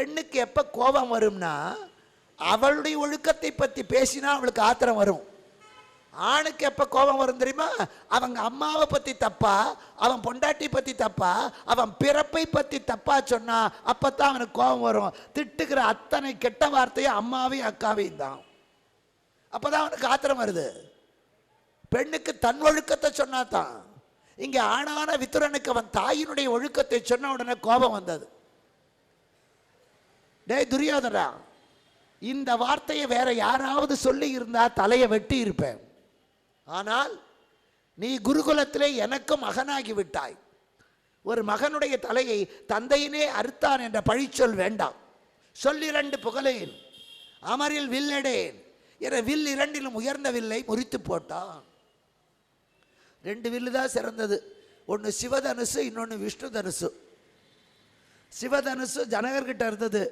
பெண்ணுக்கு எப்போ கோபம் வரும்னா அவளுடைய ஒழுக்கத்தை பற்றி பேசினா அவளுக்கு ஆத்திரம் வரும். ஆணுக்கு எப்போ கோபம் வரும் தெரியுமா? அவங்க அம்மாவை பற்றி தப்பா அவன் பொண்டாட்டி பற்றி தப்பா அவன் பிறப்பை பற்றி தப்பா சொன்னா அப்போ தான் அவனுக்கு கோபம் வரும். திட்டுக்கிற அத்தனை கெட்ட வார்த்தையும் அம்மாவையும் அக்காவையும் தான். அப்போ தான் அவனுக்கு ஆத்திரம் வருது. பெண்ணுக்கு தன் ஒழுக்கத்தை சொன்னா தான் இங்கே ஆணான வித்துரனுக்கு அவன் தாயினுடைய ஒழுக்கத்தை சொன்ன உடனே கோபம் வந்தது. டேய் துரியோதனா இந்த வார்த்தையை வேற யாராவது சொல்லி இருந்தா தலையை வெட்டி இருப்பேன். ஆனால் நீ குருகுலத்திலே எனக்கும் மகனாகி விட்டாய். ஒரு மகனுடைய தலையை தந்தையினே அறுத்தான் என்ற பழிச்சொல் வேண்டாம். சொல்லிரண்டு புகழேன் அமரில் வில்லடேன் என வில் இரண்டிலும் உயர்ந்த வில்லை முறித்து போட்டான். ரெண்டு வில்லு தான் சிறந்தது. ஒன்று சிவதனுசு இன்னொன்று விஷ்ணு தனுசு சிவதனுசு ஜனகர்கிட்ட இருந்தது.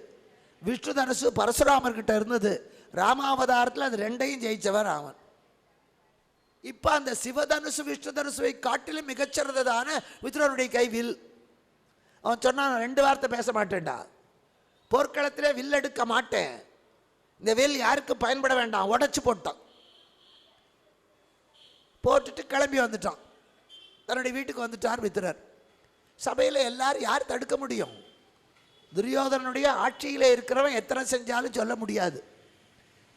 விஷ்ணு தனுசு பரசுராமர்கிட்ட இருந்தது. ராமாவதாரத்தில் அது ரெண்டையும் ஜெயிச்சவன் ராமன். இப்போ அந்த சிவதனுசு விஷ்ணு தனுசுவை காட்டிலும் மிகச்சிறந்ததான விதுரனுடைய கை வில். அவன் சொன்னான் ரெண்டு வார்த்தை பேச மாட்டேன்டா. போர்க்களத்திலே வில் எடுக்க மாட்டேன். இந்த வில் யாருக்கு பயன்பட வேண்டாம். உடச்சி போட்டான். போட்டுட்டு கிளம்பி வந்துட்டான். தன்னுடைய வீட்டுக்கு வந்துட்டார் மித்திரர் சபையில் எல்லாரும் யார் தடுக்க முடியும்? துரியோதனனுடைய ஆட்சியில் இருக்கிறவன் எத்தனை செஞ்சாலும் சொல்ல முடியாது.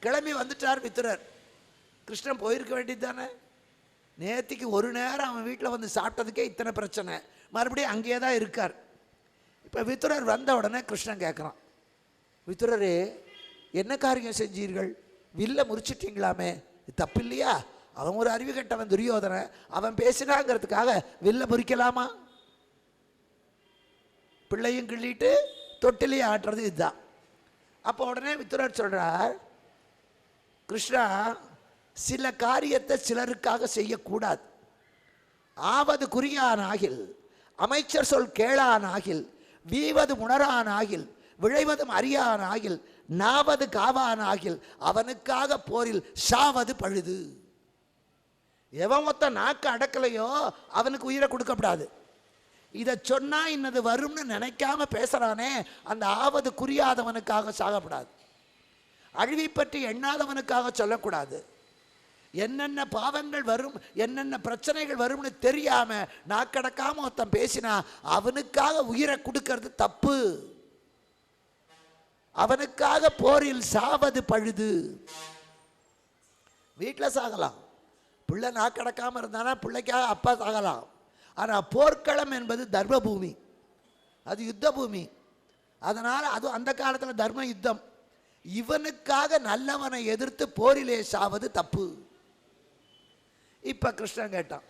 கிளம்பி வந்துட்டார் மித்திரர் கிருஷ்ணன் போயிருக்க வேண்டியது தானே? நேத்திக்கு ஒரு நேரம் அவன் வீட்டில் வந்து சாப்பிட்டதுக்கே இத்தனை பிரச்சனை. மறுபடியும் அங்கேயே தான் இருக்கார். இப்போ வித்துரர் வந்த உடனே கிருஷ்ணன் கேட்குறான் வித்துரரே என்ன காரியம் செஞ்சீர்கள்? வில்ல முறிச்சிட்டிங்களாமே? இது தப்பு இல்லையா அவன் ஒரு அறிவு கெட்டவன் துரியோதனை. அவன் பேசினாங்கிறதுக்காக வில்ல முறிக்கலாமா? பிள்ளையும் கிள்ளிட்டு தொட்டிலையும் ஆட்டுறது இதுதான். அப்போ உடனே வித்துரர் சொல்கிறார் கிருஷ்ணா சில காரியத்தை சிலருக்காக செய்யக்கூடாது. ஆவது குறியான் ஆகில் அமைச்சர் சொல் கேளான் ஆகில் வீவது உணரான் ஆகில் விழைவதும் அறியான் ஆகில் நாவது காவான் ஆகில் அவனுக்காக போரில் சாவது பழுது. எவன் மொத்த நாக்கு அடக்கலையோ அவனுக்கு உயிரை கொடுக்கப்படாது. இதை சொன்னால் இன்னது வரும்னு நினைக்காம பேசுகிறானே அந்த ஆவது குறியாதவனுக்காக சாகப்படாது. அழிவை பற்றி எண்ணாதவனுக்காக சொல்லக்கூடாது. என்னென்ன பாவங்கள் வரும் என்னென்ன பிரச்சனைகள் வரும்னு தெரியாமல் நாக்கடக்காம ஒருத்தன் பேசினா அவனுக்காக உயிரை கொடுக்கறது தப்பு. அவனுக்காக போரில் சாவது பழுது. வீட்டில் சாகலாம். பிள்ளை நாக்கடக்காமல் இருந்தானா பிள்ளைக்காக அப்பா சாகலாம். ஆனால் போர்க்களம் என்பது தர்ம பூமி அது யுத்த பூமி அதனால் அது அந்த காலத்தில் தர்ம யுத்தம். இவனுக்காக நல்லவனை எதிர்த்து போரிலே சாவது தப்பு. இப்போ கிருஷ்ணன் கேட்டான்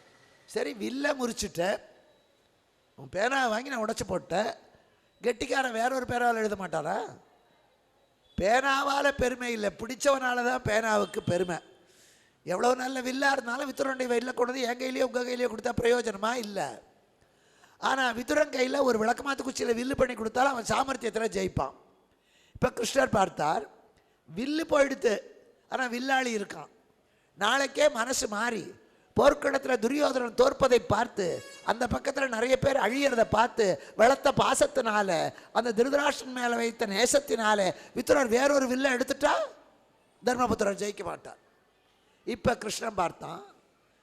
சரி வில்ல முறிச்சிட்ட உன் பேனாவை வாங்கி நான் உடச்சி போட்டேன் கெட்டிக்காரன் வேற ஒரு பேராவில் எழுத மாட்டாரா? பேனாவால் பெருமை இல்லை பிடிச்சவனால தான் பேனாவுக்கு பெருமை. எவ்வளோ நல்ல வில்லாக இருந்தாலும் வித்துரனுடைய வயலில் கொண்டு வந்து என் கையிலேயோ உங்கள் கையிலேயோ கொடுத்தா பிரயோஜனமாக இல்லை. ஆனால் விதுரன் கையில் ஒரு விளக்கமாத்து குச்சியில் வில்லு பண்ணி கொடுத்தாலும் அவன் சாமர்த்தியத்தில் ஜெயிப்பான். இப்போ கிருஷ்ணர் பார்த்தார் வில்லு போயிடுத்து. ஆனால் வில்லாளி இருக்கான். நாளைக்கே மனசு மாறி போர்க்களத்தில் துரியோதனன் தோற்பதை பார்த்து அந்த பக்கத்தில் நிறைய பேர் அழியிறதை பார்த்து வளர்த்த பாசத்தினால அந்த திருதராஷ்டன் மேலே வைத்த நேசத்தினால வித்துரர் வேறொரு வில்லை எடுத்துட்டா? தர்மபுத்திரர் ஜெயிக்க மாட்டார். இப்போ கிருஷ்ணன் பார்த்தான்.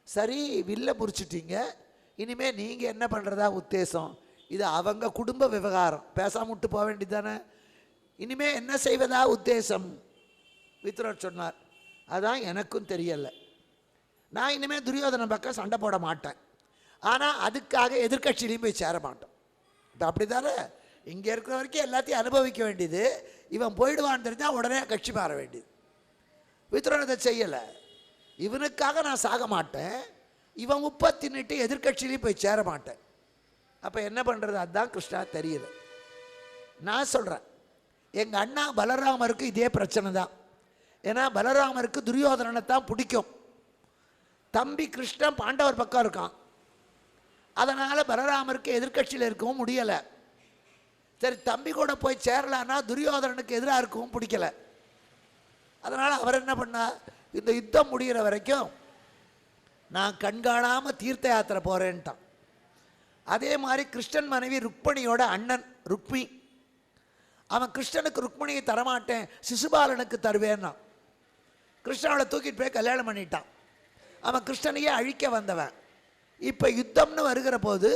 சரி வில்ல முறிச்சிட்டீங்க. இனிமேல் நீங்கள் என்ன பண்ணுறதா உத்தேசம்? இது அவங்க குடும்ப விவகாரம். பேசாம விட்டு போக வேண்டியது தானே இனிமேல் என்ன செய்வதா உத்தேசம்? வித்துரர் சொன்னார். அதான் எனக்கும் தெரியலை. நான் இனிமேல் துரியோதனன் பக்கம் சண்டை போட மாட்டேன். ஆனால் அதுக்காக எதிர்கட்சியிலையும் போய் சேர மாட்டோம். இப்போ அப்படி தானே இங்கே இருக்கிற வரைக்கும் எல்லாத்தையும் அனுபவிக்க வேண்டியது. இவன் போயிடுவான்னு தெரிஞ்சால் உடனே கட்சி மாற வேண்டியது. வித்துரன் இதை செய்யலை. இவனுக்காக நான் சாக மாட்டேன். இவன் உப்பை தின்னுட்டு எதிர்க்கட்சியிலையும் போய் சேர மாட்டேன். அப்போ என்ன பண்ணுறது அதுதான் கிருஷ்ணா தெரியல நான் சொல்கிறேன் எங்கள் அண்ணா பலராமருக்கு இதே பிரச்சனை தான். ஏன்னா பலராமருக்கு துரியோதனனை தான் பிடிக்கும். தம்பி கிருஷ்ணன் பாண்டவர் பக்கம் இருக்கான். அதனால் பலராமருக்கு எதிர்க்கட்சியில் இருக்கவும் முடியலை. சரி தம்பி கூட போய் சேரலான்னா துரியோதனனுக்கு எதிராக இருக்கவும் பிடிக்கல. அதனால் அவர் என்ன பண்ணார்? இந்த யுத்தம் முடிகிற வரைக்கும் நான் கண்காணாமல் தீர்த்த யாத்திரை போகிறேன்ட்டான் அதே மாதிரி கிருஷ்ணன் மனைவி ருக்மணியோட அண்ணன் ருக்மி அவன் கிருஷ்ணனுக்கு ருக்மிணியை தரமாட்டேன் சிசுபாலனுக்கு தருவேன்னா. கிருஷ்ணனோட தூக்கிட்டு போய் கல்யாணம் பண்ணிட்டான். அவன் கிருஷ்ணனையே அழிக்க வந்தவன். இப்போ யுத்தம்னு வருகிற போது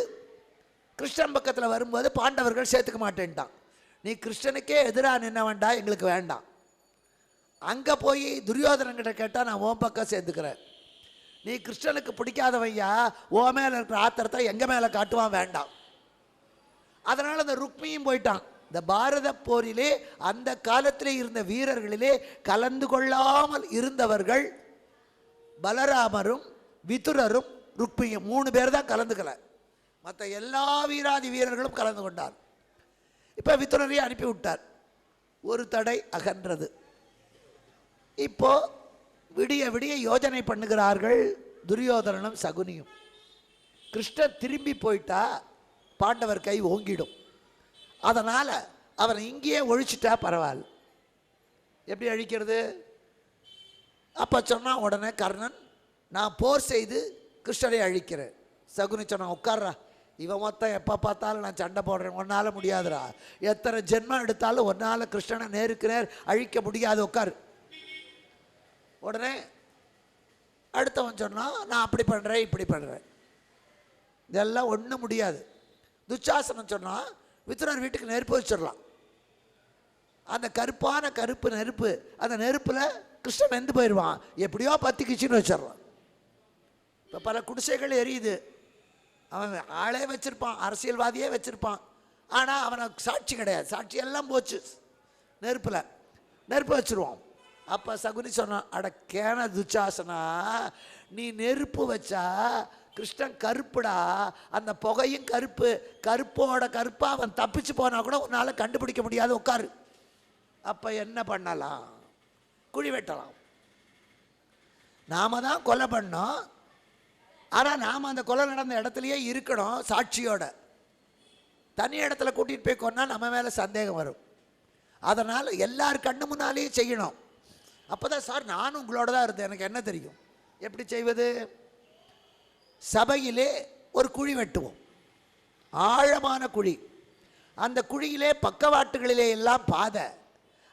கிருஷ்ணன் பக்கத்தில் வரும்போது பாண்டவர்கள் சேர்த்துக்க மாட்டேன்ட்டான். நீ கிருஷ்ணனுக்கே எதிராக நின்னவன்டா எங்களுக்கு வேண்டாம். அங்கே போய் துரியோதனங்கிட்ட கேட்டால் நான் ஓம் பக்கம் சேர்த்துக்கிறேன் நீ கிருஷ்ணனுக்கு பிடிக்காதவையா? ஓ மேலே இருக்கிற ஆத்திரத்தை எங்கள் மேலே காட்டுவான்? வேண்டாம். அதனால் அந்த ருக்மியும் போயிட்டான். இந்த பாரத போரிலே அந்த காலத்திலே இருந்த வீரர்களிலே கலந்து கொள்ளாமல் இருந்தவர்கள் பலராமரும் விதுரரும் ருக்மியும் மூணு பேர் தான் கலந்துக்கல. மற்ற எல்லா வீராதி வீரர்களும் கலந்து கொண்டார். இப்போ விதுரரையும் அனுப்பி விட்டார் ஒரு தடை அகன்றது. இப்போ விடிய விடிய யோஜனை பண்ணுகிறார்கள் துரியோதனனும் சகுனியும். கிருஷ்ணர் திரும்பி போயிட்டா பாண்டவர் கை ஓங்கிடும். அதனால் அவனை இங்கேயே ஒழிச்சிட்டா பரவாயில்ல. எப்படி அழிக்கிறது? அப்போ சொன்னால் உடனே கர்ணன் நான் போர் செய்து கிருஷ்ணரை அழிக்கிறேன். சகுனி சொன்னான் உட்கார்றா. இவன் மொத்தம் எப்போ பார்த்தாலும் நான் சண்டை போடுறேன். உன்னால் முடியாதுடா. எத்தனை ஜென்மம் எடுத்தாலும் ஒன்னால் கிருஷ்ணனை நேருக்கு நேர் அழிக்க முடியாது. உட்காரு. உடனே அடுத்தவன் சொன்னான் நான் அப்படி பண்ணுறேன் இப்படி பண்ணுறேன் இதெல்லாம் ஒன்றும் முடியாது. துச்சாசனம் சொன்னால் வித்துனர் வீட்டுக்கு நெருப்பு வச்சிடலாம். அந்த கருப்பான கருப்பு நெருப்பு அந்த நெருப்பில் கிருஷ்ணன் எந்து போயிடுவான். எப்படியோ பத்து கிச்சின்னு வச்சிடலாம். இப்போ பல குடிசைகள் எரியுது. அவன் ஆளே வச்சுருப்பான் அரசியல்வாதியே வச்சுருப்பான். ஆனால் அவனுக்கு சாட்சி கிடையாது. சாட்சி எல்லாம் போச்சு நெருப்பில். நெருப்பு வச்சிருவான் அப்போ சகுனி சொன்னான் அட கேன துச்சாசனா நீ நெருப்பு வச்சா கிருஷ்ணன் கருப்புடா அந்த புகையும் கருப்பு கருப்போட கருப்பாக அவன் தப்பிச்சு போனால் கூட உன்னால் கண்டுபிடிக்க முடியாது உட்காரு. அப்போ என்ன பண்ணலாம்? குழி வெட்டலாம். நாம தான் கொலை பண்ணோம். ஆனால் நாம் அந்த கொலை நடந்த இடத்துலையே இருக்கணும் சாட்சியோட. தனி இடத்துல கூட்டிகிட்டு போய் கொன்னா நம்ம மேலே சந்தேகம் வரும். அதனால் எல்லார் கண்ணு முன்னாலேயும் செய்யணும். அப்போ தான் சார் நானும் உங்களோட தான் இருந்தேன். எனக்கு என்ன தெரியும்? எப்படி செய்வது? சபையிலே ஒரு குழி வெட்டுவோம். ஆழமான குழி. அந்த குழியிலே பக்கவாட்டுகளிலே எல்லாம் பாதை.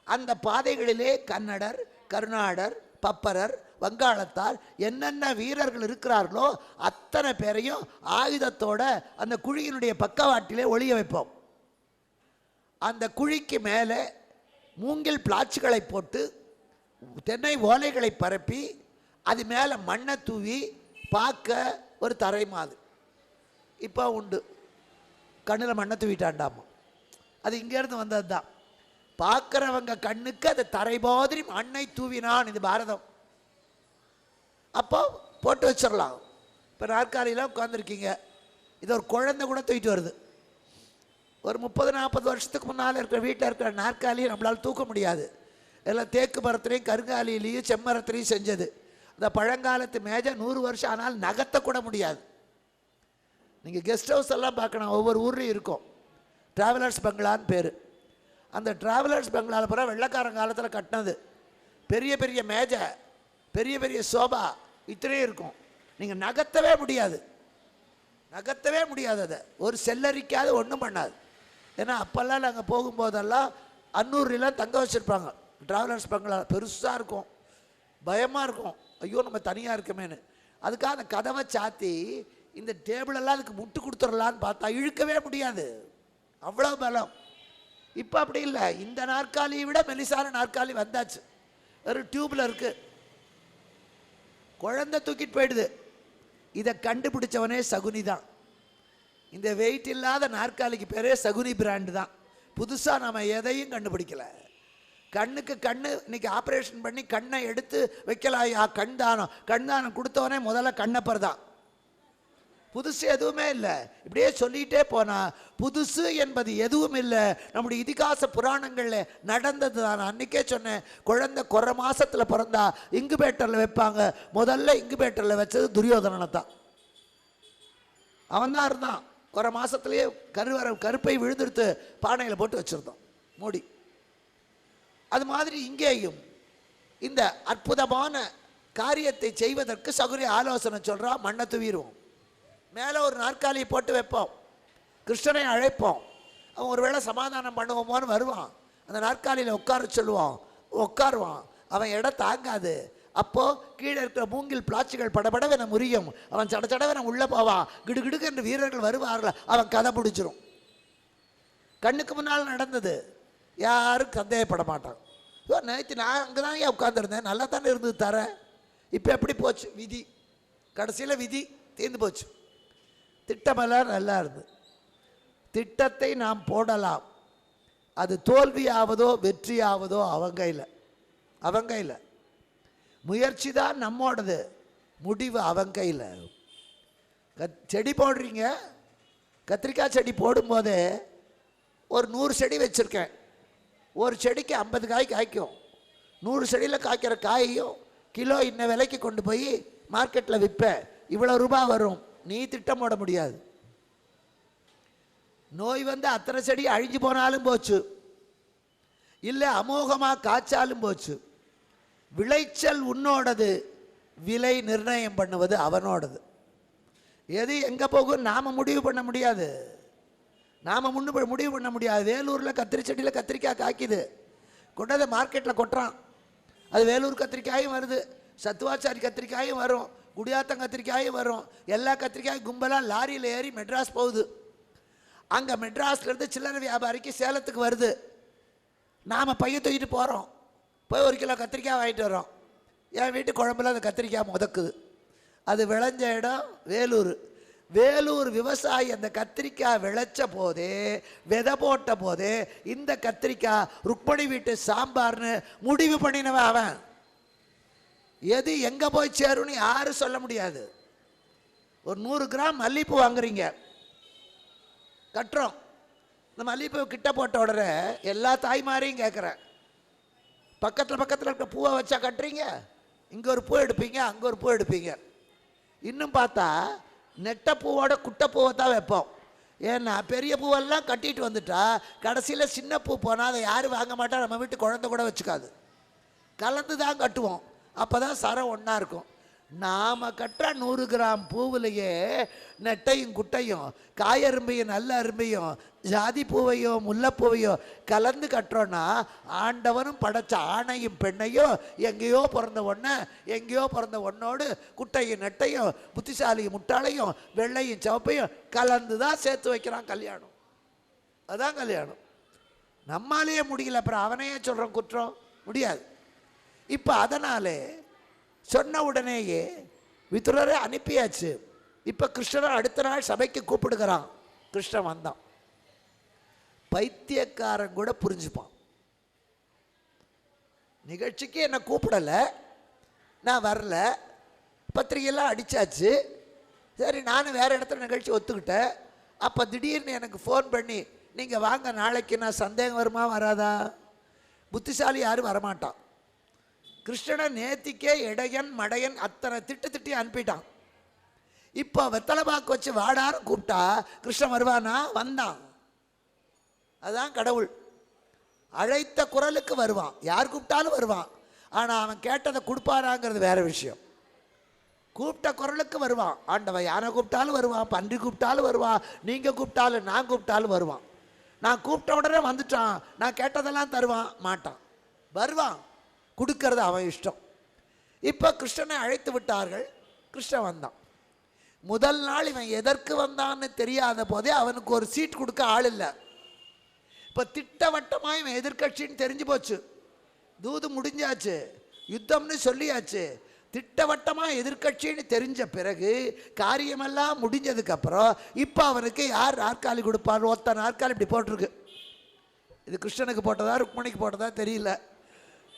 அந்த பாதைகளிலே கன்னடர் கருநாடர் பப்பரர் வங்காளத்தார் என்னென்ன வீரர்கள் இருக்கிறார்களோ அத்தனை பேரையும் ஆயுதத்தோட அந்த குழியினுடைய பக்கவாட்டிலே ஒளிய வைப்போம். அந்த குழிக்கு மேலே மூங்கில் பிளாச்சுகளை போட்டு தென்னை ஓலைகளை பரப்பி அது மேலே மண்ணை தூவி பார்க்க ஒரு தரை மாது இப்போ உண்டு. கண்ணில் மண்ணை தூவிட்டாண்டாமா? அது இங்கேருந்து வந்தது தான் பார்க்குறவங்க கண்ணுக்கு அது தரை மாதிரி மண்ணை தூவினான் இது பாரதம். அப்போ போட்டு வச்சிடலாம். இப்போ நாற்காலியில் உட்காந்துருக்கீங்க இது ஒரு குழந்தை கூட தூக்கிட்டு வருது. ஒரு முப்பது நாற்பது வருஷத்துக்கு முன்னால் இருக்கிற வீட்டில் இருக்கிற நாற்காலியை நம்மளால் தூக்க முடியாது. எல்லாம் தேக்கு மரத்துலேயும் கருங்காலியிலையும் செம்மரத்துலேயும் செஞ்சது. அந்த பழங்காலத்து மேஜை நூறு வருஷம் ஆனால் நகர்த்தக்கூட முடியாது. நீங்கள் கெஸ்ட் ஹவுஸ் எல்லாம் பார்க்கணும் ஒவ்வொரு ஊர்லேயும் இருக்கும். ட்ராவலர்ஸ் பங்களான்னு பேர். அந்த ட்ராவலர்ஸ் பங்களாவில் பூரா வெள்ளக்காரன் காலத்தில் கட்டினது. பெரிய பெரிய மேஜை பெரிய பெரிய சோபா இத்தனையும் இருக்கும். நீங்கள் நகர்த்தவே முடியாது. நகர்த்தவே முடியாது அதை. ஒரு செல்லரிக்காது ஒன்றும் பண்ணாது. ஏன்னா அப்போல்லாம் நாங்கள் போகும்போதெல்லாம் அன்னூரிலாம் தங்க வச்சுருப்பாங்க. ட்ராவலர்ஸ் பங்களா பெருசாக இருக்கும். பயமாக இருக்கும். ஐயோ நம்ம தனியாக இருக்கமேன்னு. அதுக்காக அந்த கதவை சாத்தி இந்த டேபிளெல்லாம் அதுக்கு முட்டு கொடுத்துடலான்னு பார்த்தா இழுக்கவே முடியாது. அவ்வளோ பலம். இப்போ அப்படி இல்லை. இந்த நாற்காலியை விட மெலிசான நாற்காலி வந்தாச்சு. ஒரு டியூப்பில் இருக்குது குழந்தை தூக்கிட்டு போயிடுது. இதை கண்டுபிடிச்சவனே சகுனி தான். இந்த வெயிட் இல்லாத நாற்காலிக்கு பேரே சகுனி பிராண்டு தான். புதுசாக நம்ம எதையும் கண்டுபிடிக்கல. கண்ணுக்கு கண்ணு இன்னைக்கு ஆப்ரேஷன் பண்ணி கண்ணை எடுத்து வைக்கலாயா? கண் தானம். கண் தானம் கொடுத்தவனே முதல்ல கண்ணப்பர் தான் புதுசு எதுவுமே இல்லை. இப்படியே சொல்லிகிட்டே போனா புதுசு என்பது எதுவும் இல்லை. நம்முடைய இதிகாச புராணங்களில் நடந்தது தான். நான் அன்றைக்கே சொன்னேன் குழந்தை குறை மாசத்தில் பிறந்தா இங்குபேட்டரில் வைப்பாங்க. முதல்ல இங்குபேட்டரில் வச்சது துரியோதனனை தான். அவன் தான் இருந்தான். குறை மாதத்துலேயே கருவற கருப்பை விழுந்துடுத்து பானையில் போட்டு வச்சுருந்தோம் மோடி. அது மாதிரி இங்கேயும் இந்த அற்புதமான காரியத்தை செய்வதற்கு சகுரி ஆலோசனை சொல்கிறா மண்ணை துவிடுவோம் மேலே ஒரு நாற்காலியை போட்டு வைப்போம். கிருஷ்ணனை அழைப்போம். அவன் ஒருவேளை சமாதானம் பண்ணுவோமோன்னு வருவான். அந்த நாற்காலியில் உட்கார சொல்லுவான். உட்காருவான். அவன் இடம் தாங்காது. அப்போது கீழே இருக்கிற மூங்கில் பிளாச்சுகள் படபடவென முறியும். அவன் சட சடவென உள்ளே போவான் கிடுகிடுக்கு என்று வீரர்கள் வருவார்கள். அவன் கதை பிடிச்சிரும் கண்ணுக்கு முன்னால் நடந்தது. யாரும் சந்தேகப்பட மாட்டாங்க ஸோ நேற்று நான் அங்கே தான் ஏன் உட்காந்துருந்தேன் நல்லா தானே இருந்தது தரேன் இப்போ எப்படி போச்சு? விதி. கடைசியில் விதி தீர்ந்து போச்சு. திட்டமெல்லாம் நல்லா இருந்தது. திட்டத்தை நாம் போடலாம். அது தோல்வியாவதோ வெற்றியாவதோ அவங்க கையில் அவங்க இல்லை. முயற்சி தான் நம்மோடது. முடிவு அவங்க கையில் கத் செடி போடுறீங்க. கத்திரிக்காய் செடி போடும்போதே ஒரு நூறு செடி வச்சுருக்கேன். ஒரு செடிக்கு ஐம்பது காய் காய்க்கும். நூறு செடியில் காய்க்கிற காயையும் கிலோ இன்ன விலைக்கு கொண்டு போய் மார்க்கெட்டில் விற்பேன் இவ்வளோ ரூபாய் வரும். நீ திட்டம் போட முடியாது. நோய் வந்து அத்தனை செடி அழிஞ்சு போனாலும் போச்சு. இல்லை அமோகமாக காய்ச்சாலும் போச்சு. விளைச்சல் உன்னோடது. விலை நிர்ணயம் பண்ணுவது அவனோடது. எது எங்கே போகும் நாம் முடிவு பண்ண முடியாது. நாம் முன்னு முடிவு பண்ண முடியாது. வேலூரில் கத்திரி செடியில் கத்திரிக்காய் காய்க்குது. கொண்டாந்து மார்க்கெட்டில் கொட்டுறான். அது வேலூர் கத்திரிக்காயும் வருது. சத்துவாச்சாரி கத்திரிக்காயும் வரும். குடியாத்தம் கத்திரிக்காயும் வரும். எல்லா கத்திரிக்காயும் கும்பலாக லாரியில் ஏறி மெட்ராஸ் போகுது. அங்கே மெட்ராஸ்லேருந்து சில்லறை வியாபாரிக்கு சேலத்துக்கு வருது. நாம் பையன் தூக்கிட்டு போகிறோம் போய் ஒரு கிலோ கத்திரிக்காய் வாங்கிட்டு வரோம் என் வீட்டு குழம்புல அந்த கத்திரிக்காய் முதக்குது. அது விளைஞ்ச இடம் வேலூர். வேலூர் விவசாயி அந்த கத்திரிக்காய் விளைச்ச போது விதை போட்ட போது இந்த கத்திரிக்காய் ருக்மணி வீட்டு சாம்பார்னு முடிவு பண்ணினவன் அவன். எது எங்கே போய் சேரும்னு யாரும் சொல்ல முடியாது. ஒரு நூறு கிராம் மல்லிப்பூ வாங்குறீங்க. கட்டுறோம். இந்த மல்லிப்பூ கிட்ட போட்ட உடனே எல்லா தாய்மாரையும் கேட்குறேன் பக்கத்தில் பக்கத்தில் இருக்க பூவை வச்சா கட்டுறீங்க? இங்கே ஒரு பூ எடுப்பீங்க அங்கே ஒரு பூ எடுப்பீங்க. இன்னும் பார்த்தா நெட்ட பூவோட குட்டை பூவை தான் வைப்போம். ஏன்னா பெரிய பூவெல்லாம் கட்டிட்டு வந்துட்டா கடைசியில் சின்ன பூ போனால் அதை யாரும் வாங்க மாட்டா? நம்ம வீட்டு குழந்தை கூட வச்சுக்காது. கலந்து தான் கட்டுவோம். அப்போ தான் சரம் ஒன்றா இருக்கும். நாம் கட்டுற நூறு கிராம் பூவிலேயே நெட்டையும் குட்டையும் காயரும்பையும் நல்ல அரும்பையும் ஜாதி பூவையும் முல்லைப்பூவையும் கலந்து கட்டுறோன்னா ஆண்டவனும் படைச்ச ஆணையும் பெண்ணையும் எங்கேயோ பிறந்த ஒன்றை எங்கேயோ பிறந்த ஒன்னோடு குட்டையும் நெட்டையும் புத்திசாலியும் முட்டாளையும் வெள்ளையும் சிவப்பையும் கலந்து தான் சேர்த்து வைக்கிறான் கல்யாணம். அதான் கல்யாணம். நம்மாலேயே முடியல அப்புறம் அவனையே சொல்கிறோம் குற்றம். முடியாது. இப்போ அதனாலே சொன்ன உடனேயே விதுரரை அனுப்பியாச்சு. இப்போ கிருஷ்ணரை அடுத்த நாள் சபைக்கு கூப்பிடுகிறான். கிருஷ்ணன் வந்தான். பைத்தியக்காரன் கூட புரிஞ்சுப்பான். நிகழ்ச்சிக்கு என்னை கூப்பிடலை. நான் வரல. பத்திரிகையெல்லாம் அடித்தாச்சு சரி நானும் வேறு இடத்துல நிகழ்ச்சி ஒத்துக்கிட்டேன். அப்போ திடீர்னு எனக்கு ஃபோன் பண்ணி நீங்கள் வாங்க நாளைக்கு நான் சந்தேகம் வருமா வராதா? புத்திசாலி யாரும் வரமாட்டான். கிருஷ்ணனை நேத்திக்கே இடையன் மடையன் அத்தனை திட்டு திட்டி அனுப்பிட்டான். இப்போ வெத்தலைபாக்கு வச்சு வாடான்னு கூப்பிட்டா கிருஷ்ணன் வருவானா? வந்தான். அதுதான் கடவுள். அழைத்த குரலுக்கு வருவான். யார் கூப்பிட்டாலும் வருவான். ஆனால் அவன் கேட்டதை கொடுப்பாராங்கிறது வேற விஷயம். கூப்பிட்ட குரலுக்கு வருவான். ஆண்டவன் யாரை கூப்பிட்டாலும் வருவான் பன்றி கூப்பிட்டாலும் வருவான் நீங்கள் கூப்பிட்டாலும் நான் கூப்பிட்டாலும் வருவான். நான் கூப்பிட்ட உடனே வந்துட்டான். நான் கேட்டதெல்லாம் தருவான். மாட்டான். வருவான். கொடுக்கறது அவன் இஷ்டம். இப்போ கிருஷ்ணனை அழைத்து விட்டார்கள். கிருஷ்ணன் வந்தான். முதல் நாள் இவன் எதற்கு வந்தான்னு தெரியாத போதே அவனுக்கு ஒரு சீட் கொடுக்க ஆள் இல்லை. இப்போ திட்டவட்டமாக இவன் எதிர்க்கட்சின்னு தெரிஞ்சு போச்சு. தூது முடிஞ்சாச்சு. யுத்தம்னு சொல்லியாச்சு. திட்டவட்டமாக எதிர்க்கட்சின்னு தெரிஞ்ச பிறகு காரியமெல்லாம் முடிஞ்சதுக்கப்புறம் இப்போ அவனுக்கு யார் நாற்காலி கொடுப்பார்? ஒத்த நாற்காலி இப்படி போட்டிருக்கு. இது கிருஷ்ணனுக்கு போட்டதா ருக்மணிக்கு போட்டதா தெரியல.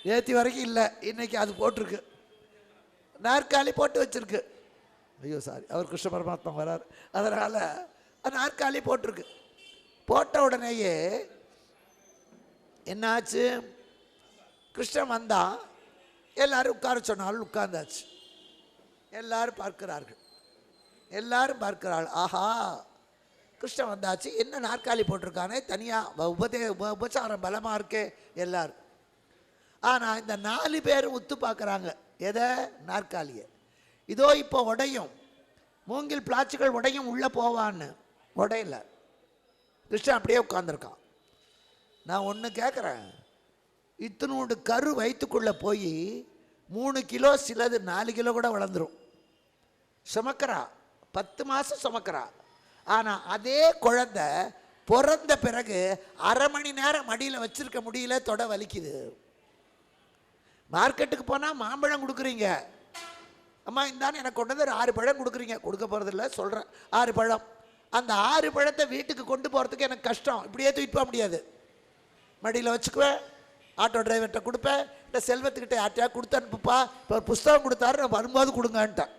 நேற்று வரைக்கும் இல்லை. இன்னைக்கு அது போட்டிருக்கு. நாற்காலி போட்டு வச்சிருக்கு. ஐயோ சாரி அவர் கிருஷ்ண பரமாத்மா வரார். அதனால் நாற்காலி போட்டிருக்கு. போட்ட உடனேயே என்னாச்சு? கிருஷ்ணன் வந்தான் எல்லாரும் உட்கார சொன்னாலும் உட்கார்ந்தாச்சு. எல்லாரும் பார்க்கிறார்கள். எல்லாரும் பார்க்கிறாள். ஆஹா கிருஷ்ணன் வந்தாச்சு. என்ன நாற்காலி போட்டிருக்கானே? தனியாக உபதே உப- உபசாரம் பலமாக இருக்கே எல்லாரும். ஆனால் இந்த நாலு பேர் உத்து பார்க்குறாங்க. எதை? நாற்காலியை. இதோ இப்போ உடையும். மூங்கில் பிளாச்சுகள் உடையும் உள்ளே போவான்னு. உடையல. கிருஷ்ணன் அப்படியே உட்காந்துருக்கான் நான் ஒன்று கேட்குறேன் இத்தினோடு கரு வயிற்றுக்குள்ளே போய் மூணு கிலோ சிலது நாலு கிலோ கூட வளர்ந்துரும். சுமக்கிறா. பத்து மாதம் சுமக்கிறா. ஆனால் அதே குழந்தை பிறந்த பிறகு அரை மணி நேரம் மடியில் வச்சுருக்க முடியல தொட வலிக்குது. மார்க்கெட்டுக்கு போனால் மாம்பழம் கொடுக்குறீங்க. அம்மா இந்தான்னு எனக்கு கொண்டு வந்து ஒரு ஆறு பழம் கொடுக்குறீங்க. கொடுக்க போகிறதில்ல சொல்கிறேன் ஆறு பழம். அந்த ஆறு பழத்தை வீட்டுக்கு கொண்டு போகிறதுக்கு எனக்கு கஷ்டம். இப்படியே தூக்கிட்டு போக முடியாது. மடியில் வச்சுக்குவேன். ஆட்டோ டிரைவர்கிட்ட கொடுப்பேன். இல்லை செல்வத்துக்கிட்ட யார்ட்டையா கொடுத்து அனுப்புப்பா. இப்போ ஒரு புஸ்தகம் கொடுத்தாரு நான் வரும்போது கொடுங்கன்ட்டேன்.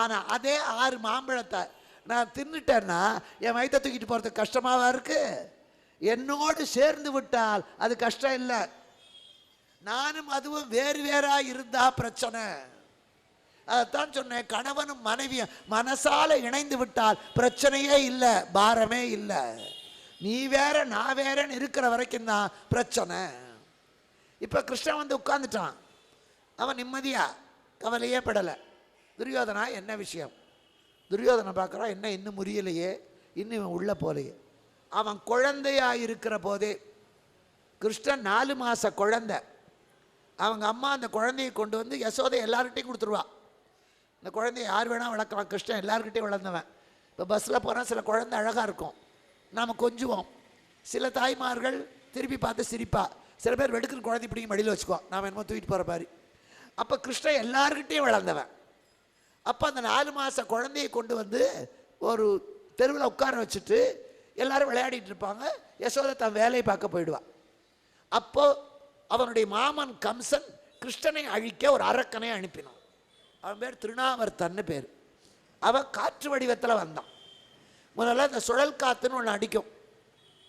ஆனால் அதே ஆறு மாம்பழத்தை நான் தின்னுட்டேன்னா என் வயிற்ற தூக்கிட்டு போகிறதுக்கு கஷ்டமாவா இருக்குது என்னோடு சேர்ந்து விட்டால் அது கஷ்டம் இல்லை. நானும் அதுவும் வேறு வேறா இருந்தா பிரச்சனை. அதைத்தான் சொன்னேன் கணவனும் மனைவியும் மனசால இணைந்து விட்டால் பிரச்சனையே இல்லை பாரமே இல்லை. நீ வேற நான் வேறன்னு இருக்கிற வரைக்கும் தான் பிரச்சனை. இப்போ கிருஷ்ணன் வந்து உட்கார்ந்துட்டான். அவன் நிம்மதியா? கவலையே படலை. துரியோதனா என்ன விஷயம்? துரியோதனை பார்க்குறான் என்ன இன்னும் முறியலையே? இன்னும் இவன் உள்ளே போலையே. அவன் குழந்தையாக இருக்கிற போதே கிருஷ்ணன் நாலு மாத குழந்தை. அவங்க அம்மா அந்த குழந்தையை கொண்டு வந்து யசோதை எல்லார்கிட்டையும் கொடுத்துருவா. இந்த குழந்தைய யார் வேணால் வளர்க்கலாம் கிருஷ்ணன் எல்லாருக்கிட்டையும் வளர்ந்தவன். இப்போ பஸ்ஸில் போனால் சில குழந்தை அழகாக இருக்கும். நாம் கொஞ்சுவோம். சில தாய்மார்கள் திருப்பி பார்த்து சிரிப்பா. சில பேர் வெடுக்கிற குழந்தை பிடிக்கும் மடியில் வச்சுக்குவோம் நாம் என்னமோ தூக்கிட்டு போகிற மாதிரி. அப்போ கிருஷ்ணன் எல்லார்கிட்டையும் வளர்ந்தவன். அப்போ அந்த நாலு மாத குழந்தையை கொண்டு வந்து ஒரு தெருவில் உட்கார வச்சுட்டு எல்லாரும் விளையாடிட்டு இருப்பாங்க. யசோதை தன் வேலையை பார்க்க போயிடுவான் அப்போது அவனுடைய மாமன் கம்சன் கிருஷ்ணனை அழிக்க ஒரு அரக்கனை அனுப்பினான். அவன் பேர் திருநாவர்த்தன்னு பேர். அவன் காற்று வடிவத்தில் வந்தான். முதல்ல இந்த சுழல் காற்றுன்னு ஒன்று அடிக்கும்.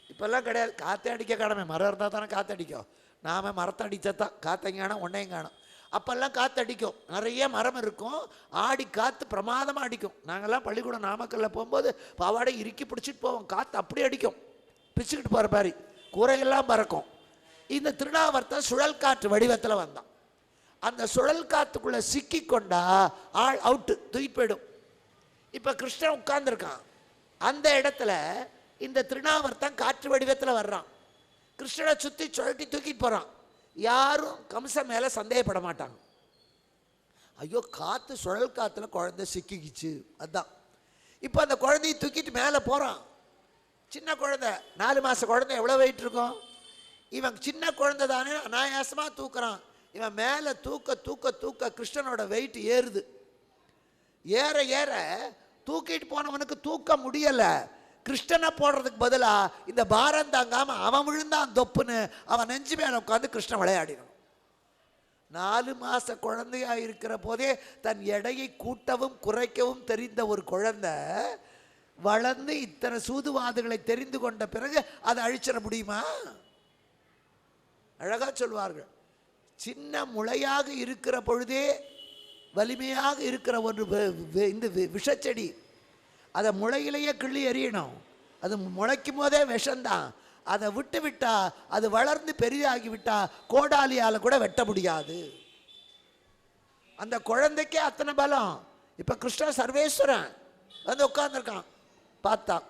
இப்போல்லாம் கிடையாது. காற்றே அடிக்க கடமை. மரம் இருந்தால் தானே காற்று அடிக்கும். நாம் மரத்தை அடித்ததான் காற்றையும் காணும் ஒன்றையும் காணும். அப்போல்லாம் காற்று அடிக்கும். நிறைய மரம் இருக்கும். ஆடி காற்று பிரமாதமாக அடிக்கும். நாங்கள்லாம் பள்ளிக்கூடம் நாமக்கல்ல போகும்போது பாவாடை இறுக்கி பிடிச்சிட்டு போவோம். காற்று அப்படி அடிக்கும். பிச்சுக்கிட்டு போகிற மாதிரி. கூரையெல்லாம் பறக்கும். இந்த திருநாவர்த்தன் சுழல் காற்று வடிவத்தில் வந்தான். அந்த சுழல் காத்துக்குள்ளே சிக்கி கொண்டா ஆள் அவுட்டு தூக்கி போயிடும். இப்போ கிருஷ்ணன் உட்கார்ந்துருக்கான். அந்த இடத்துல இந்த திருநாவர்த்தன் காற்று வடிவத்தில் வர்றான். கிருஷ்ணனை சுற்றி சுழட்டி தூக்கிட்டு போகிறான் யாரும் கம்சன் மேலே சந்தேகப்பட மாட்டாங்க. ஐயோ காற்று சுழல் காற்றுல குழந்தை சிக்கிக்கிச்சு. அதான். இப்போ அந்த குழந்தைய தூக்கிட்டு மேலே போகிறான் சின்ன குழந்தை நாலு மாத குழந்தை எவ்வளோ வெயிட் இருக்கும்? இவன் சின்ன குழந்தை தானே அனாயாசமாக தூக்குறான். இவன் மேலே தூக்க தூக்க தூக்க கிருஷ்ணனோட வெயிட் ஏறுது. ஏற ஏற தூக்கிட்டு போனவனுக்கு தூக்க முடியலை. கிருஷ்ணனை போடுறதுக்கு பதிலாக இந்த பாரம் தாங்காமல் அவன் விழுந்தான் தொப்புன்னு அவன் நெஞ்சு மேலே உட்காந்து கிருஷ்ணன் விளையாடினான். நாலு மாத குழந்தையாக இருக்கிற போதே தன் எடையை கூட்டவும் குறைக்கவும் தெரிந்த ஒரு குழந்தை வளர்ந்து இத்தனை சூதுவாதுகளை தெரிந்து கொண்ட பிறகு அதை அழிச்சிட முடியுமா? அழகாக சொல்வார்கள். சின்ன முளையாக இருக்கிற பொழுதே வலிமையாக இருக்கிற ஒரு இந்த வி- விஷச்செடி அதை முளையிலேயே கிள்ளி எறியணும். அது முளைக்கும் போதே விஷம்தான். அதை விட்டு விட்டா அது வளர்ந்து பெரிதாகி விட்டா கோடாலியால் கூட வெட்ட முடியாது. அந்த குழந்தைக்கே அத்தனை பலம். இப்போ கிருஷ்ண சர்வேஸ்வரன் வந்து உட்காந்துருக்கான் பார்த்தா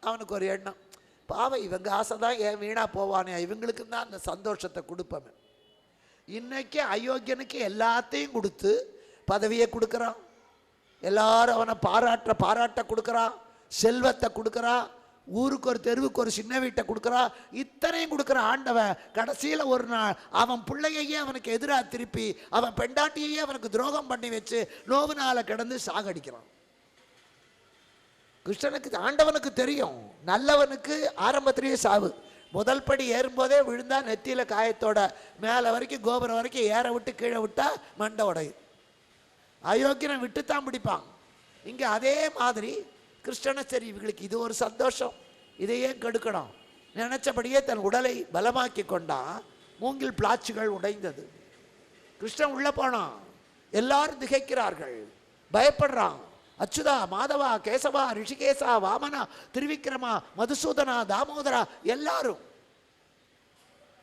அவனுக்கு ஒரு எண்ணம். பாவம் இவங்க ஆசை தான் ஏன் வீணாக போவானே? இவங்களுக்கு தான் அந்த சந்தோஷத்தை கொடுப்பமே இன்றைக்கி அயோக்கியனுக்கு எல்லாத்தையும் கொடுத்து பதவியை கொடுக்குறான். எல்லாரும் அவனை பாராட்ட பாராட்ட கொடுக்குறான். செல்வத்தை கொடுக்குறான். ஊருக்கு ஒரு தெருவுக்கு ஒரு சின்ன வீட்டை கொடுக்குறான். இத்தனையும் கொடுக்குற ஆண்டவன் கடைசியில் ஒரு நாள் அவன் பிள்ளையையே அவனுக்கு எதிராக திருப்பி அவன் பெண்டாட்டியையே அவனுக்கு துரோகம் பண்ணி வச்சு நோவுனால கிடந்து சாகடிக்கிறான். கிருஷ்ணனுக்கு ஆண்டவனுக்கு தெரியும். நல்லவனுக்கு ஆரம்பத்திலேயே சாவு. முதல் படி ஏறும்போதே விழுந்தா நெத்தியில காயத்தோட மேலே வரைக்கும் கோபுரம் வரைக்கும் ஏற விட்டு கீழே விட்டா மண்டை உடையும். அயோக்கியனை விட்டுத்தான் பிடிப்பான். இங்கே அதே மாதிரி கிருஷ்ணனை சரி இவங்களுக்கு இது ஒரு சந்தோஷம். இதையே கெடுக்கணும்? நினைச்சபடியே தன் உடலை பலமாக்கி கொண்டான் மூங்கில் பிளாச்சுகள் உடைந்தது. கிருஷ்ணன் உள்ளே போனான். எல்லாரும் திகைக்கிறார்கள். பயப்படுறான். அச்சுதா மாதவா கேசவா ரிஷிகேசா வாமனா திருவிக்ரமா மதுசூதனா தாமோதரா எல்லாரும்.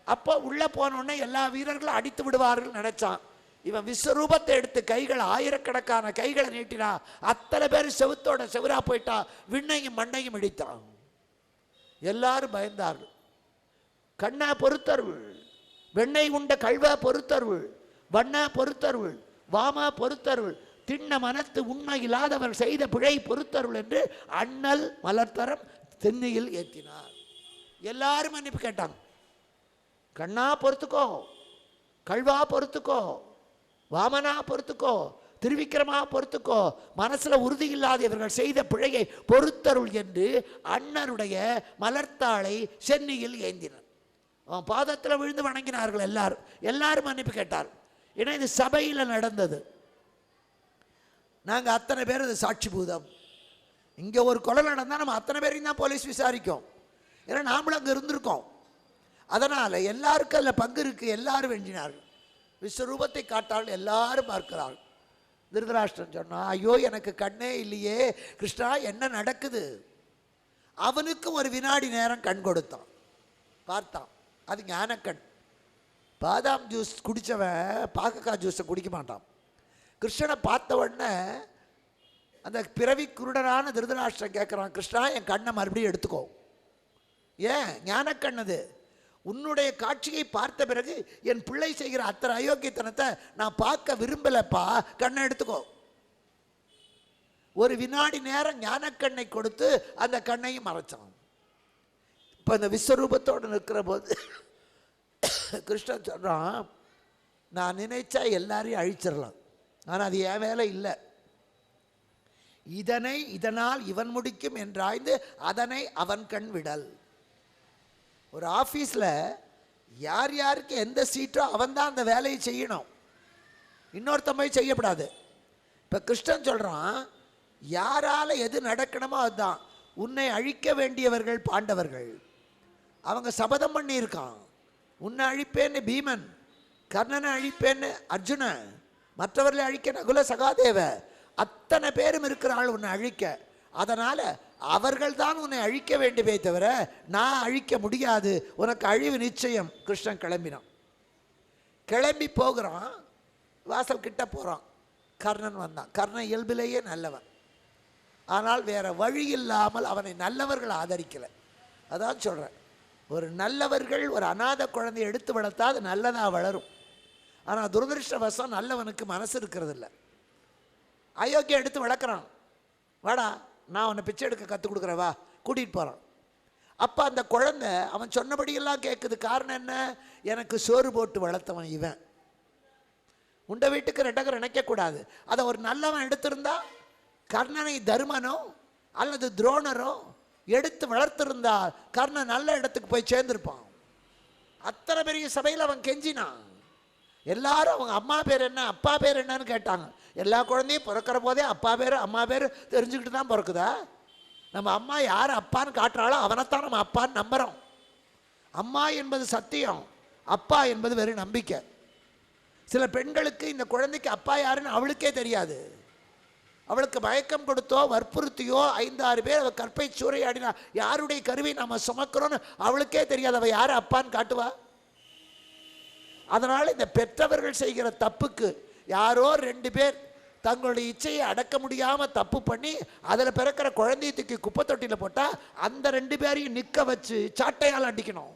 அப்போ உள்ள போன உடனே எல்லா வீரர்களும் அடித்து விடுவார்கள் நினைச்சான். இவன் விஸ்வரூபத்தை எடுத்து கைகள் ஆயிரக்கணக்கான கைகளை நீட்டினா அத்தனை பேர் செவுத்தோட செவரா போயிட்டா விண்ணையும் மண்ணையும் இடித்தான். எல்லாரும் பயந்தார்கள். கண்ணா பொறுத்தருள் வெண்ணெய் உண்ட கல்வ பொறுத்தருள் வண்ண பொறுத்தருள் வாம பொறுத்தருள் திண்ண மனத்து உண்மை இல்லாதவர் செய்த பிழை பொறுத்தருள் என்று அண்ணல் மலர்த்தரம் தென்னையில் ஏற்றினார் எல்லாரும் மன்னிப்பு கேட்டாங்க. கண்ணா பொறுத்துக்கோ கல்வா பொறுத்துக்கோ வாமனா பொறுத்துக்கோ திருவிக்கிரமா பொறுத்துக்கோ மனசில் உறுதி இல்லாத இவர்கள் செய்த பிழையை பொறுத்தருள் என்று அண்ணருடைய மலர்த்தாளை சென்னையில் ஏந்தினர். அவன் பாதத்தில் விழுந்து வணங்கினார்கள் எல்லாரும். எல்லாரும் மன்னிப்பு கேட்டார். ஏன்னா இது சபையில் நடந்தது. நாங்கள் அத்தனை பேர் அது சாட்சி பூதம். இங்கே ஒரு கொலை நடந்தால் நம்ம அத்தனை பேரையும் தான் போலீஸ் விசாரிக்கும். ஏன்னா நாமளும் அங்கே இருந்திருக்கோம். அதனால் எல்லாருக்கும் அதில் பங்கு இருக்கு. எல்லாரும் வெஞ்சினார்கள். விஸ்வரூபத்தை காட்டால் எல்லாரும் பார்க்கிறார்கள். திருதராஷ்டிரன் சொன்னான் ஐயோ எனக்கு கண்ணே இல்லையே. கிருஷ்ணா என்ன நடக்குது? அவனுக்கும் ஒரு வினாடி நேரம் கண் கொடுத்தான். பார்த்தான். அது ஞானக்கண். பாதாம் ஜூஸ் குடித்தவன் பாகக்காய் ஜூஸை குடிக்க மாட்டான். கிருஷ்ணனை பார்த்த உடனே அந்த பிறவி குருடனான திருதராஷ்டிரம் கேட்குறான் கிருஷ்ணா என் கண்ணை மறுபடியும் எடுத்துக்கோ. ஏன்? ஞானக்கண்ணது. உன்னுடைய காட்சியை பார்த்த பிறகு என் பிள்ளை செய்கிற அத்தனை அயோக்கியத்தனத்தை நான் பார்க்க விரும்பலப்பா. கண்ணை எடுத்துக்கோ. ஒரு வினாடி நேரம் ஞானக்கண்ணை கொடுத்து அந்த கண்ணையும் மறைச்சான். இப்போ இந்த விஸ்வரூபத்தோடு நிற்கிற போது கிருஷ்ணன் சொல்கிறான் நான் நினைச்சா எல்லாரையும் அழிச்சிடலாம். ஆனால் அது என் வேலை இல்லை. இதனை இதனால் இவன் முடிக்கும் என்றாய்ந்து அதனை அவன் கண் விடல். ஒரு ஆஃபீஸில் யார் யாருக்கு எந்த சீட்டோ அவன் தான் அந்த வேலையை செய்யணும். இன்னொருத்தன் போய் செய்யப்படாது. இப்போ கிருஷ்ணன் சொல்கிறான் யாரால எது நடக்கணுமோ அதுதான். உன்னை அழிக்க வேண்டியவர்கள் பாண்டவர்கள். அவங்க சபதம் பண்ணியிருக்கான். உன்னை அழிப்பேன்னு பீமன் கர்ணனை அழிப்பேன்னு அர்ஜுனன். மற்றவர்களை அழிக்க நகுல சகாதேவ. அத்தனை பேரும் இருக்கிறாள் உன்னை அழிக்க. அதனால் அவர்கள் தான் உன்னை அழிக்க வேண்டுமே தவிர நான் அழிக்க முடியாது. உனக்கு அழிவு நிச்சயம். கிருஷ்ணன் கிளம்பினான். கிளம்பி போகிறான். வாசல் கிட்ட போகிறான் கர்ணன் வந்தான். கர்ணன் இயல்பிலேயே நல்லவன். ஆனால் வேற வழி இல்லாமல் அவனை நல்லவர்கள் ஆதரிக்கலை. அதான் சொல்கிறேன் ஒரு நல்லவர்கள் ஒரு அநாத குழந்தையை எடுத்து வளர்த்தா அது நல்லதாக வளரும். ஆனால் துரதிருஷ்டவசம் நல்லவனுக்கு மனசு இருக்கிறது இல்லை அயோக்கியம் எடுத்து வளர்க்குறான். வாடா நான் உன்னை பிச்சை எடுக்க கற்றுக் கொடுக்குறேன் வா கூட்டிகிட்டு போகிறான் அப்போ அந்த குழந்தை அவன் சொன்னபடியெல்லாம் கேட்குது காரணம் என்ன? எனக்கு சோறு போட்டு வளர்த்தவன் இவன். உண்ட வீட்டுக்கு ரெட்டகர் நினைக்கக்கூடாது அதை ஒரு நல்லவன் எடுத்திருந்தா கர்ணனை தருமனோ அல்லது துரோணரோ எடுத்து வளர்த்திருந்தா கர்ணன் நல்ல இடத்துக்கு போய் சேர்ந்திருப்பான். அத்தனை பெரிய சபையில் அவன் கெஞ்சினான். எல்லாரும் அவங்க அம்மா பேர் என்ன அப்பா பேர் என்னன்னு கேட்டாங்க. எல்லா குழந்தையும் பிறக்கிற போதே அப்பா பேர் அம்மா பேர் தெரிஞ்சுக்கிட்டு தான் பிறக்குதா? நம்ம அம்மா யார் அப்பான்னு காட்டுறாளோ அவனைத்தான் நம்ம அப்பான்னு நம்புகிறோம் அம்மா என்பது சத்தியம் அப்பா என்பது வெறும் நம்பிக்கை. சில பெண்களுக்கு இந்த குழந்தைக்கு அப்பா யாருன்னு அவளுக்கே தெரியாது. அவளுக்கு மயக்கம் கொடுத்தோ வற்புறுத்தியோ ஐந்தாறு பேர் அவள் கற்பை சூறையாடினா யாருடைய கருவி நம்ம சுமக்கிறோன்னு அவளுக்கே தெரியாது. அவள் யார் அப்பான்னு காட்டுவா? அதனால் இந்த பெற்றவர்கள் செய்கிற தப்புக்கு யாரோ ரெண்டு பேர் தங்களுடைய இச்சையை அடக்க முடியாமல் தப்பு பண்ணி அதில் பிறக்கிற குழந்தையை தூக்கி குப்பை தொட்டியில் போட்டால் அந்த ரெண்டு பேரையும் நிற்க வச்சு சாட்டையால் அடிக்கணும்.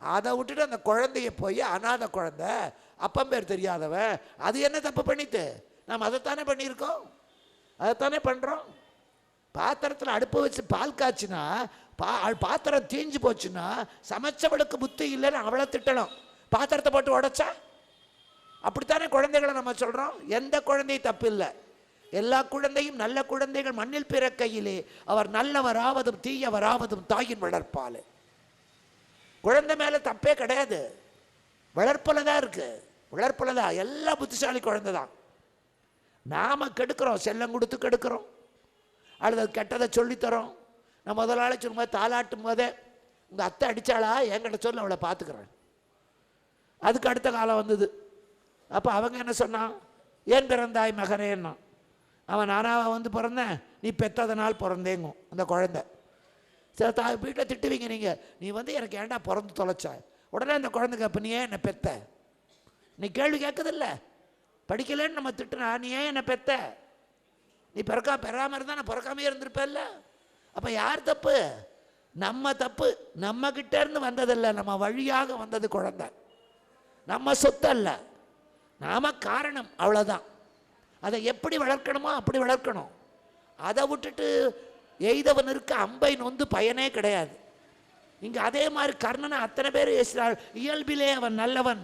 அதை விட்டுட்டு அந்த குழந்தைய போய் அனாதை குழந்த அப்பம் பேர் தெரியாதவன் அது என்ன தப்பு பண்ணிட்டு? நாம் அதைத்தானே பண்ணியிருக்கோம்? அதைத்தானே பண்ணுறோம் பாத்திரத்தில் அடுப்பு வச்சு பால் காய்ச்சினா பா பாத்திரம் தீஞ்சு போச்சுன்னா சமைச்சவளுக்கு புத்தி இல்லைன்னு அவளை திட்டணும். பாத்திரத்தை போட்டு உடைச்சா? அப்படித்தானே குழந்தைகளை நம்ம சொல்கிறோம் எந்த குழந்தையும் தப்பு இல்லை எல்லா குழந்தையும் நல்ல குழந்தைகள் மண்ணில் பிறக்கையிலே அவர் நல்லவராவதும் தீயவராவதும் தாயின் வளர்ப்பால். குழந்தை மேலே தப்பே கிடையாது. வளர்ப்பில் தான் இருக்குது வளர்ப்பில் தான். எல்லா புத்திசாலி குழந்தை தான். நாம் கெடுக்கிறோம். செல்லம் கொடுத்து கெடுக்கிறோம். அல்லது அது கெட்டதை சொல்லித்தரோம். நான் முதலாளி சொல்லும்போது தாளாட்டும் போதே உங்கள் அத்தை அடித்தாளா என்கிட்ட சொல்லி அவளை பார்த்துக்கிறேன். அதுக்கு அடுத்த காலம் வந்தது. அப்போ அவங்க என்ன சொன்னான்? ஏன் பிறந்தாய் மகனேன்னா அவன் நானாவா வந்து பிறந்தேன்? நீ பெற்றதனால் பிறந்தேங்கும் அந்த குழந்தை. சரி தா வீட்டில் திட்டுவீங்க நீங்கள் நீ வந்து எனக்கு ஏண்டா பிறந்து தொலைச்ச? உடனே அந்த குழந்தை அப்போ நீ ஏன் என்னை பெத்த? நீ கேள்வி கேட்குதில்ல படிக்கலைன்னு நம்ம திட்டுனா நீ ஏன் என்னை பெத்த? நீ பிறக்கா பெறாமல் இருந்தால் நான் பிறக்காமே இருந்திருப்பேல்ல அப்போ யார் தப்பு? நம்ம தப்பு. நம்ம கிட்டேருந்து வந்ததில்லை. நம்ம வழியாக வந்தது குழந்தை. நம்ம சொத்து அல்ல நாம காரணம் அவ்வளோதான் அதை எப்படி வளர்க்கணுமோ அப்படி வளர்க்கணும். அதை விட்டுட்டு எய்தவனுக்கு அம்பை நொந்து பயனே கிடையாது. இங்கே அதே மாதிரி கர்ணனை அத்தனை பேர் பேசுகிறாள் இயல்பிலே அவன் நல்லவன்.